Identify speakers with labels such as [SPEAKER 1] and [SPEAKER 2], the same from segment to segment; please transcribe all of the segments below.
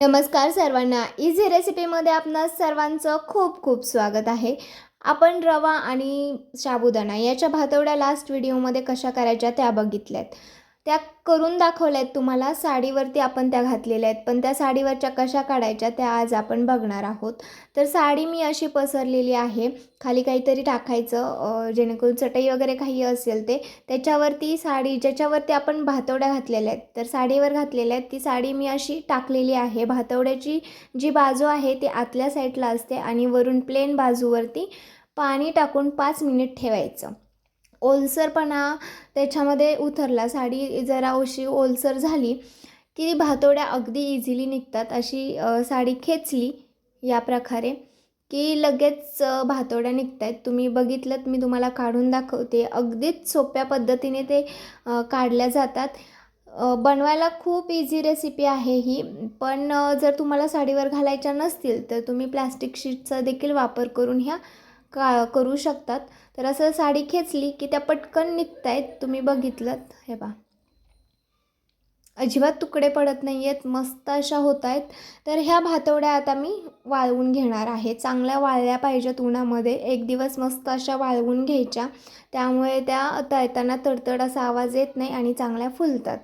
[SPEAKER 1] नमस्कार सर्वांना. इझी रेसिपीमध्ये आपणा सर्वांचं खूप खूप स्वागत आहे. आपण रवा आणि साबुदाणा याच्या भातवड्या लास्ट व्हिडिओमध्ये कशा करायच्या त्या बघितल्यात. त्या करून दाखवल्या आहेत तुम्हाला. साडीवरती आपण त्या घातलेल्या आहेत. पण त्या साडीवरच्या कशा काढायच्या त्या आज आपण बघणार आहोत. तर साडी मी अशी पसरलेली आहे. खाली काहीतरी टाकायचं जेणेकरून चटई वगैरे काही असेल ते. त्याच्यावरती साडी ज्याच्यावरती आपण भातवड्या घातलेल्या आहेत. तर साडीवर घातलेल्या आहेत. ती साडी मी अशी टाकलेली आहे. भातवड्याची जी बाजू आहे ती आतल्या साईडला असते आणि वरून प्लेन बाजूवरती पाणी टाकून पाच मिनिट ठेवायचं. ओलसरपणा त्याच्यामध्ये उतरला. साडी जरा अशी ओलसर झाली की भातोड्या अगदी इझिली निघतात. अशी साडी खेचली या प्रकारे की लगेच भातोड्या निघत आहेत तुम्ही बघितलं मी तुम्हाला काढून दाखवते. अगदीच सोप्या पद्धतीने ते काढल्या जातात. बनवायला खूप इझी रेसिपी आहे ही. पण जर तुम्हाला साडीवर घालायच्या नसतील तर तुम्ही प्लॅस्टिक शीटचा देखील वापर करून ह्या का करू शकतात? तर असं साडी खेचली की त्या पटकन निघत आहेत तुम्ही बघितलं हे पहा. अजिबात तुकडे पडत नाही आहेत मस्त अशा होत आहेत तर ह्या भातवड्या आता मी वाळवून घेणार आहे. चांगल्या वाळल्या पाहिजेत उन्हामध्ये. एक दिवस मस्त अशा वाळवून घ्यायच्या. त्यामुळे त्या तळताना तडतड असा आवाज येत नाही आणि चांगल्या फुलतात.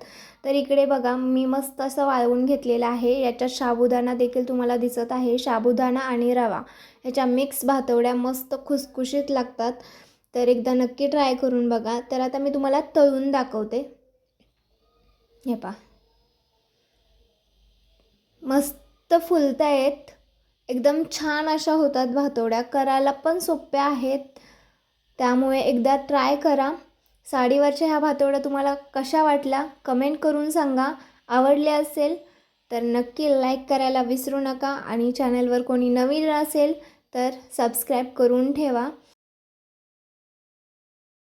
[SPEAKER 1] तर इकडे बघा मी मस्त असं वाळवून घेतलेलं आहे. याच्यात साबुदाणा देखील तुम्हाला दिसत आहे. साबुदाणा आणि रवा. ह्याच्या मिक्स भातवड्या मस्त खुसखुशीत लागतात. तर एकदा नक्की ट्राय करून बघा. तर आता मी तुम्हाला तळून दाखवते. हे पा मस्त फुलत आहेत एकदम छान अशा होतात भातोड्या. करायला पण सोप्या आहेत. त्यामुळे एकदा ट्राय करा. साडीवरच्या ह्या भातोड्या तुम्हाला कशा वाटल्या कमेंट करून सांगा. आवडले असेल तर नक्की लाईक करायला विसरू नका. आणि चॅनलवर कोणी नवीन असेल तर सबस्क्राईब करून ठेवा.